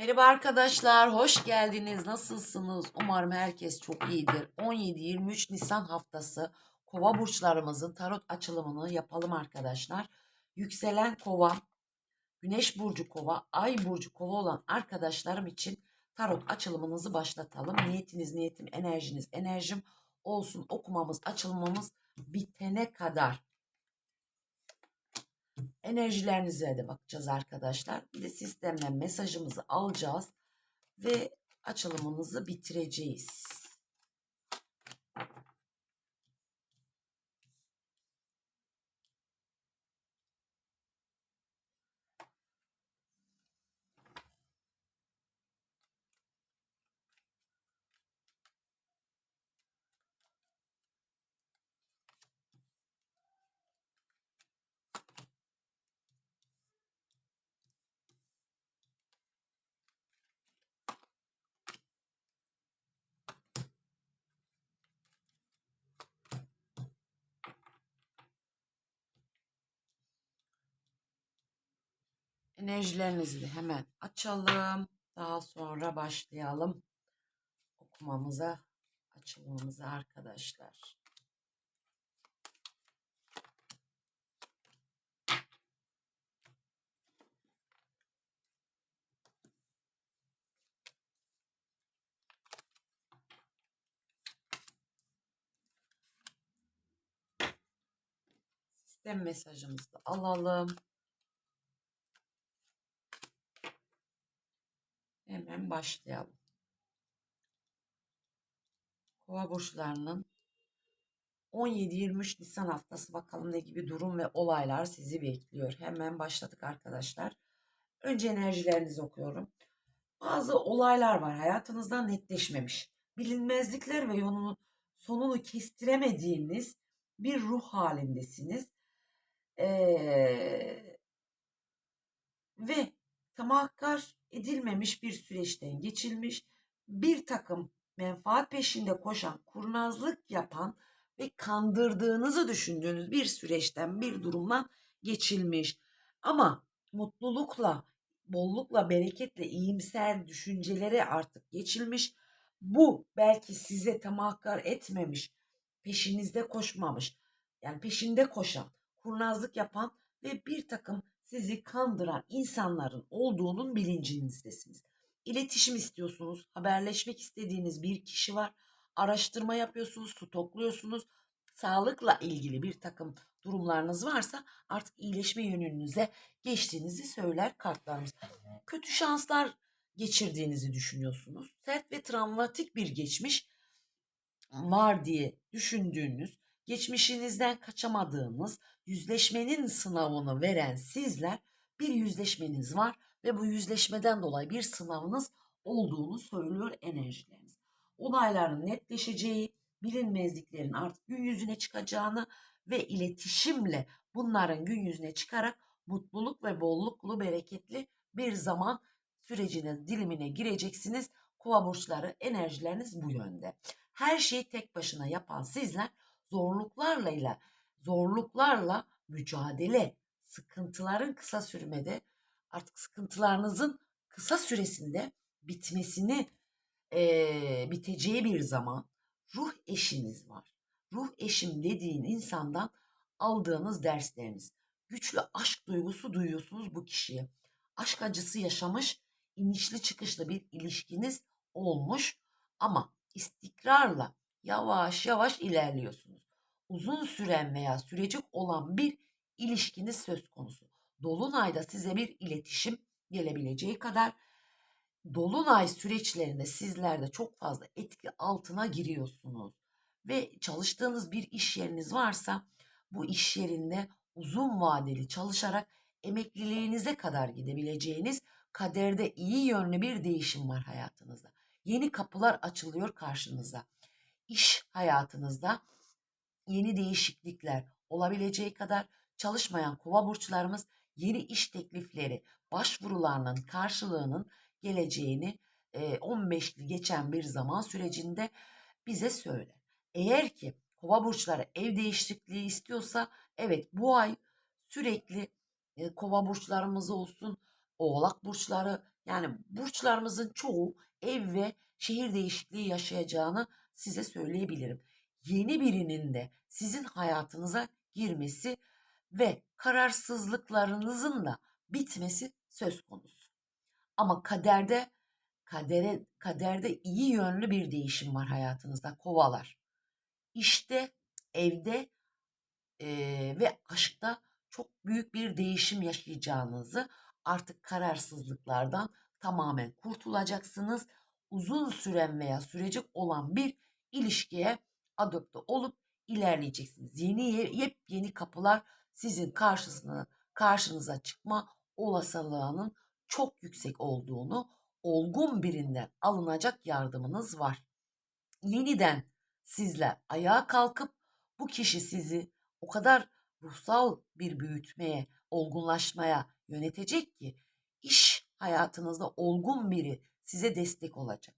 Merhaba arkadaşlar, hoş geldiniz. Nasılsınız? Umarım herkes çok iyidir. 17-23 Nisan haftası Kova burçlarımızın tarot açılımını yapalım arkadaşlar. Yükselen Kova, Güneş burcu Kova, Ay burcu Kova olan arkadaşlarım için tarot açılımınızı başlatalım. Niyetiniz niyetim, enerjiniz enerjim olsun. Okumamız, açılmamız bitene kadar enerjilerinize de bakacağız arkadaşlar. Bir de sistemden mesajımızı alacağız ve açılımımızı bitireceğiz. Enerjilerinizi de hemen açalım. Daha sonra başlayalım okumamıza, açılımımıza arkadaşlar. Sistem mesajımızı alalım. Hemen başlayalım. Kova burçlarının 17-23 Nisan haftası bakalım ne gibi durum ve olaylar sizi bekliyor. Hemen başladık arkadaşlar. Önce enerjilerinizi okuyorum. Bazı olaylar var hayatınızdan netleşmemiş. Bilinmezlikler ve yolunu sonunu kestiremediğiniz bir ruh halindesiniz. Ee, ve tamakkar edilmemiş bir süreçten geçilmiş bir takım menfaat peşinde koşan, kurnazlık yapan ve kandırdığınızı düşündüğünüz bir süreçten, bir durumdan geçilmiş. Ama mutlulukla, bollukla, bereketle, iyimser düşüncelere artık geçilmiş. Bu belki size tamakkar etmemiş, peşinizde koşmamış, yani peşinde koşan, kurnazlık yapan ve bir takım sizi kandıran insanların olduğunun bilincinizdesiniz. İletişim istiyorsunuz, haberleşmek istediğiniz bir kişi var, araştırma yapıyorsunuz, stokluyorsunuz. Sağlıkla ilgili bir takım durumlarınız varsa artık iyileşme yönünüze geçtiğinizi söyler kartlarımız. Kötü şanslar geçirdiğinizi düşünüyorsunuz. Sert ve travmatik bir geçmiş var diye düşündüğünüz, geçmişinizden kaçamadığınız, yüzleşmenin sınavını veren sizler bir yüzleşmeniz var ve bu yüzleşmeden dolayı bir sınavınız olduğunu söylüyor enerjileriniz. Olayların netleşeceği, bilinmezliklerin artık gün yüzüne çıkacağını ve iletişimle bunların gün yüzüne çıkarak mutluluk ve bolluklu, bereketli bir zaman sürecine, dilimine gireceksiniz. Kova burçları enerjileriniz bu yönde. Her şeyi tek başına yapan sizler zorluklarla ile zorluklarla mücadele, sıkıntıların kısa sürmede artık sıkıntılarınızın kısa süresinde bitmesini e, biteceği bir zaman ruh eşiniz var. Ruh eşim dediğin insandan aldığınız dersleriniz. Güçlü aşk duygusu duyuyorsunuz bu kişiye. Aşk acısı yaşamış, inişli çıkışlı bir ilişkiniz olmuş ama istikrarla yavaş yavaş ilerliyorsunuz. Uzun süren veya sürecek olan bir ilişkiniz söz konusu. Dolunayda size bir iletişim gelebileceği kadar dolunay süreçlerinde sizler de çok fazla etki altına giriyorsunuz. Ve çalıştığınız bir iş yeriniz varsa bu iş yerinde uzun vadeli çalışarak emekliliğinize kadar gidebileceğiniz kaderde iyi yönlü bir değişim var hayatınızda. Yeni kapılar açılıyor karşınıza. İş hayatınızda yeni değişiklikler olabileceği kadar çalışmayan kova burçlarımız yeni iş teklifleri, başvurularının karşılığının geleceğini 15'li geçen bir zaman sürecinde bize söyler. Eğer ki kova burçları ev değişikliği istiyorsa evet bu ay sürekli kova burçlarımız olsun, oğlak burçları Yani burçlarımızın çoğu ev ve şehir değişikliği yaşayacağını size söyleyebilirim. Yeni birinin de sizin hayatınıza girmesi ve kararsızlıklarınızın da bitmesi söz konusu. Ama kaderde kadere kaderde iyi yönlü bir değişim var hayatınızda kovalar. İşte, evde eee, ve aşkta çok büyük bir değişim yaşayacağınızı, artık kararsızlıklardan tamamen kurtulacaksınız. Uzun süren veya sürecek olan bir ilişkiye adapte olup ilerleyeceksiniz. Yeni ye- yepyeni kapılar sizin karşısına karşınıza çıkma olasılığının çok yüksek olduğunu, olgun birinden alınacak yardımınız var. Yeniden sizler ayağa kalkıp bu kişi sizi o kadar ruhsal bir büyütmeye, olgunlaşmaya yönetecek ki iş hayatınızda olgun biri size destek olacak.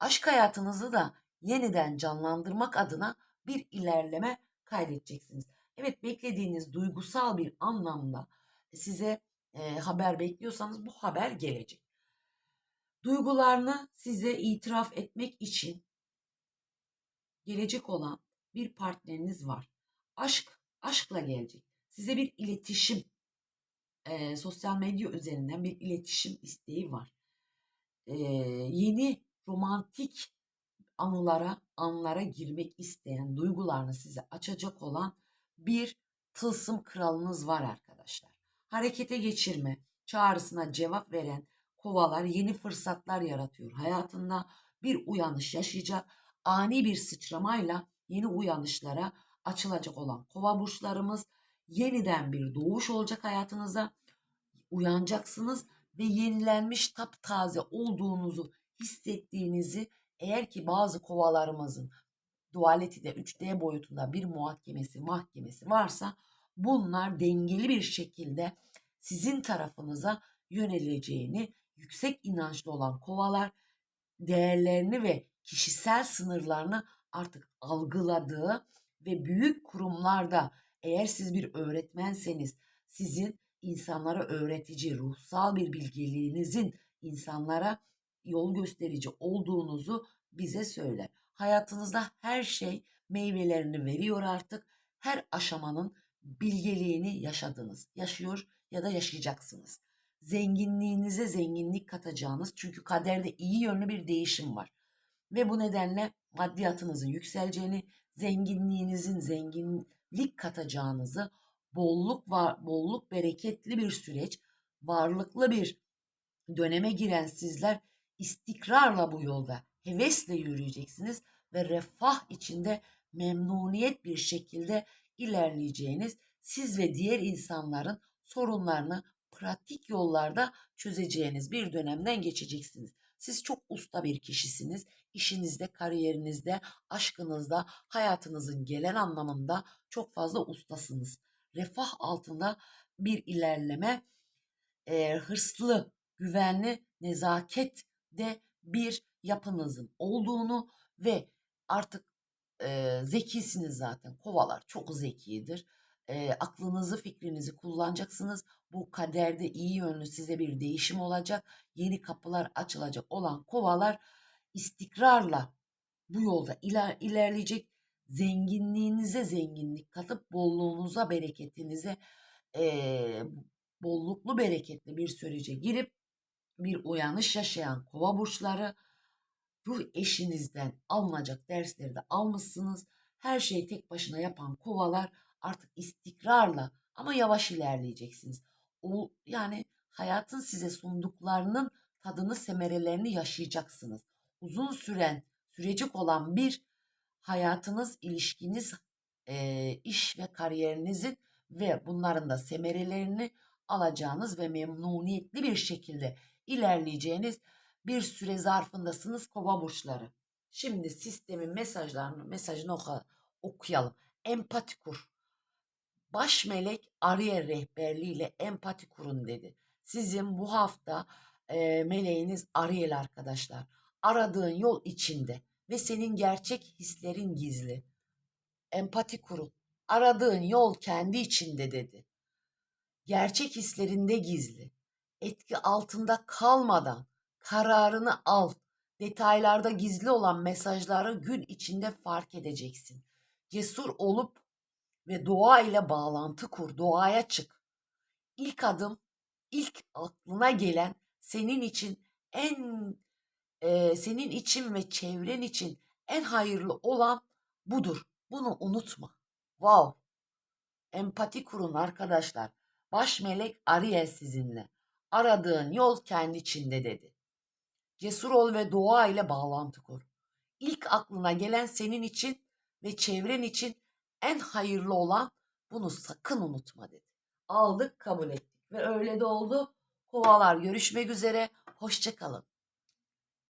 Aşk hayatınızı da yeniden canlandırmak adına bir ilerleme kaydedeceksiniz. Evet beklediğiniz duygusal bir anlamda size e, haber bekliyorsanız bu haber gelecek. Duygularını size itiraf etmek için gelecek olan bir partneriniz var. Aşk, aşkla gelecek. Size bir iletişim, e, sosyal medya üzerinden bir iletişim isteği var. E, yeni romantik anılara, anlara girmek isteyen, duygularını size açacak olan bir tılsım kralınız var arkadaşlar. Harekete geçirme, çağrısına cevap veren kovalar yeni fırsatlar yaratıyor. Hayatında bir uyanış yaşayacak, ani bir sıçramayla yeni uyanışlara açılacak olan kova burçlarımız yeniden bir doğuş olacak hayatınıza. Uyanacaksınız ve yenilenmiş taptaze olduğunuzu hissettiğinizi eğer ki bazı kovalarımızın dualeti de 3D boyutunda bir muhakemesi, mahkemesi varsa bunlar dengeli bir şekilde sizin tarafınıza yöneleceğini yüksek inançlı olan kovalar değerlerini ve kişisel sınırlarını artık algıladığı ve büyük kurumlarda eğer siz bir öğretmenseniz sizin insanlara öğretici ruhsal bir bilgeliğinizin insanlara yol gösterici olduğunuzu bize söyler. Hayatınızda her şey meyvelerini veriyor artık. Her aşamanın bilgeliğini yaşadınız. Yaşıyor ya da yaşayacaksınız. Zenginliğinize zenginlik katacağınız çünkü kaderde iyi yönlü bir değişim var. Ve bu nedenle maddiyatınızın yükseleceğini, zenginliğinizin zenginlik katacağınızı, bolluk var, bolluk bereketli bir süreç, varlıklı bir döneme giren sizler istikrarla bu yolda hevesle yürüyeceksiniz ve refah içinde memnuniyet bir şekilde ilerleyeceğiniz siz ve diğer insanların sorunlarını pratik yollarda çözeceğiniz bir dönemden geçeceksiniz. Siz çok usta bir kişisiniz. İşinizde, kariyerinizde, aşkınızda, hayatınızın gelen anlamında çok fazla ustasınız. Refah altında bir ilerleme, e, hırslı, güvenli, nezaket de bir yapınızın olduğunu ve artık e, zekisiniz zaten. Kovalar çok zekidir. E, aklınızı, fikrinizi kullanacaksınız. Bu kaderde iyi yönlü size bir değişim olacak. Yeni kapılar açılacak olan kovalar istikrarla bu yolda iler, ilerleyecek. Zenginliğinize zenginlik katıp bolluğunuza, bereketinize e, bolluklu, bereketli bir sürece girip bir uyanış yaşayan kova burçları ruh eşinizden alınacak dersleri de almışsınız. Her şeyi tek başına yapan kovalar artık istikrarla ama yavaş ilerleyeceksiniz. O, yani hayatın size sunduklarının tadını, semerelerini yaşayacaksınız. Uzun süren, sürecek olan bir hayatınız, ilişkiniz, e, iş ve kariyerinizin ve bunların da semerelerini alacağınız ve memnuniyetli bir şekilde ilerleyeceğiniz bir süre zarfındasınız kova burçları. Şimdi sistemin mesajlarını, mesajını oku, okuyalım. Empati kur. Baş melek Ariel rehberliğiyle empati kurun dedi. Sizin bu hafta e, meleğiniz Ariel arkadaşlar. Aradığın yol içinde ve senin gerçek hislerin gizli. Empati kurun. Aradığın yol kendi içinde dedi. Gerçek hislerinde gizli. Etki altında kalmadan Kararını al. Detaylarda gizli olan mesajları gün içinde fark edeceksin. Cesur olup ve doğa ile bağlantı kur. Doğaya çık. İlk adım, ilk aklına gelen senin için en e, senin için ve çevren için en hayırlı olan budur. Bunu unutma. Wow. Empati kurun arkadaşlar. Baş melek Ariel sizinle. Aradığın yol kendi içinde dedi. Cesur ol ve doğa ile bağlantı kur. İlk aklına gelen senin için ve çevren için en hayırlı olan bunu sakın unutma dedi. Aldık kabul ettik ve öyle de oldu. Kovalar görüşmek üzere. Hoşçakalın.